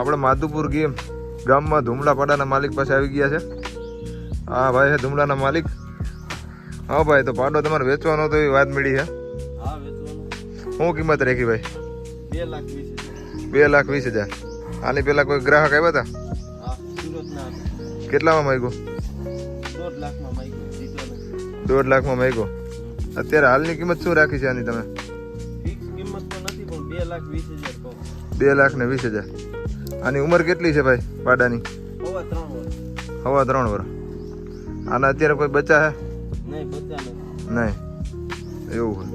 આપણે માધુપુર ગેમ ગામમાં ધુમલા પાડાના માલિક પાસે આવી ગયા છે. હા ભાઈ છે ધુમલાના માલિક? હા ભાઈ તો પાડો તમારે વેચવાનો તો એવી વાત મળી છે શું કિંમત રાખી ભાઈ? બે લાખ વીસ હજાર. આની પહેલા કોઈ ગ્રાહક આવ્યા હતા. કેટલામાં માગ્યું? દોઢ લાખમાં માગ્યો અત્યારે હાલની કિંમત શું રાખી છે આની તમે? બે લાખ ને વીસ હજાર. આની ઉંમર કેટલી છે ભાઈ પાડાની હવા ત્રણ વર્ષ આના અત્યારે કોઈ બચ્ચા હે? નહીં નહીં. એવું હોય.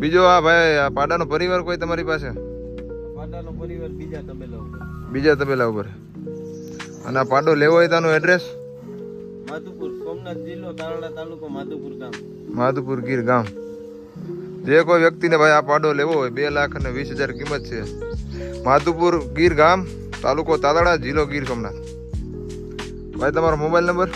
બીજો આ ભાઈ આ પાડાનો પરિવાર કોઈ તમારી પાસે? પાડાનો પરિવાર બીજા તબેલા ઉપર. બીજા તબેલા ઉપર. અને આ પાડો લેવો હોય તાનું એડ્રેસ માધુપુર સોમનાથ જિલ્લો તારડા તાલુકો માધુપુર ગામ. માધુપુર ગીર ગામ. જે કોઈ વ્યક્તિને ભાઈ આ પાડો લેવો હોય બે લાખ અને વીસ હજાર કિંમત છે. માધુપુર ગીર ગામ તાલુકો તાલાડા જિલ્લો ગીર સોમનાથ. ભાઈ તમારો મોબાઈલ નંબર?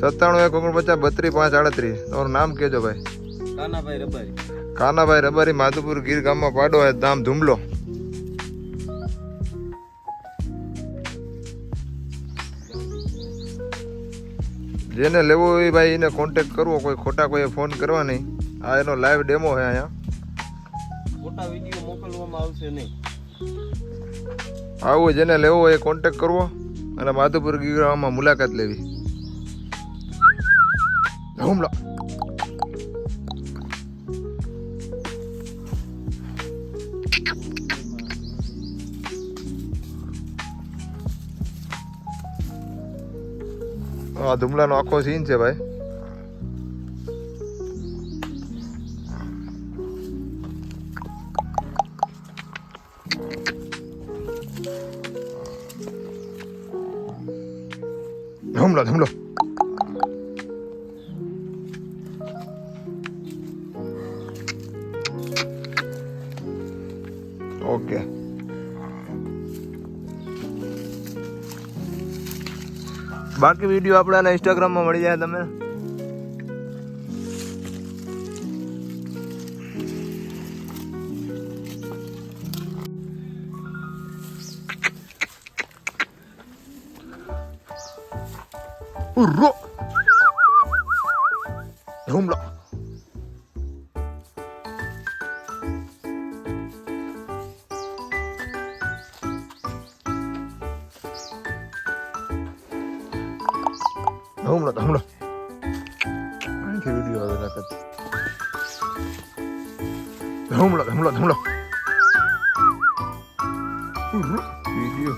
સત્તાણું એક ઓગણપચાસ બત્રીસ પાંચ આડત્રીસ. તમારું નામ કહેજો ભાઈ. કાનાભાઈ રબારી. કાનાભાઈ રબારી માધુપુર ગીર ગામમાં પાડો હોય દામ ધુમલો. જેને લેવો હોય ભાઈ એને કોન્ટેક કરવો કોઈ ખોટા કોઈએ ફોન કરવા નહીં. આ એનો લાઈવ ડેમો છે અહીંયા. ખોટા વીડિયો મોકલવામાં આવશે નહીં. આવું જેને લેવો હોય એ કોન્ટેક કરવો અને માધુપુર ગીર મુલાકાત લેવી. હુમલો. આ ધુમલાનો આખો સીન છે ભાઈ. ધુમલો ધુમલો. ઓકે. બાકી વીડિયો આપણાને ઇન્સ્ટાગ્રામમાં મળી જાય તમે. ઉર્રો Hamla hamla. Görülüyor öyle hakikaten. Hamla hamla hamla. Gidiyor.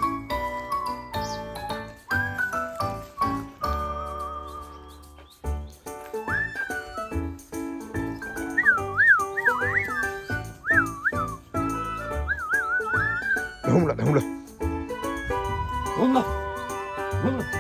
Hamla hamla. Allah. Allah.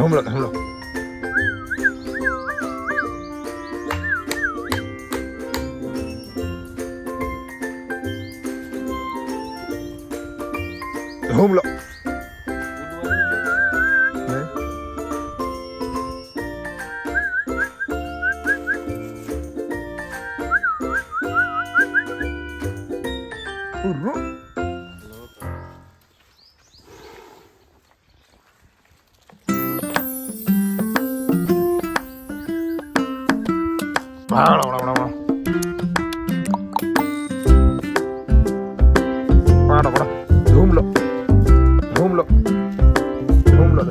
không được không được. Không lộn Ooh. வேணாம் வேணாம் வேணாம் வேணாம் வேணாம் ரூம்ல ரூம்ல ரூம்ல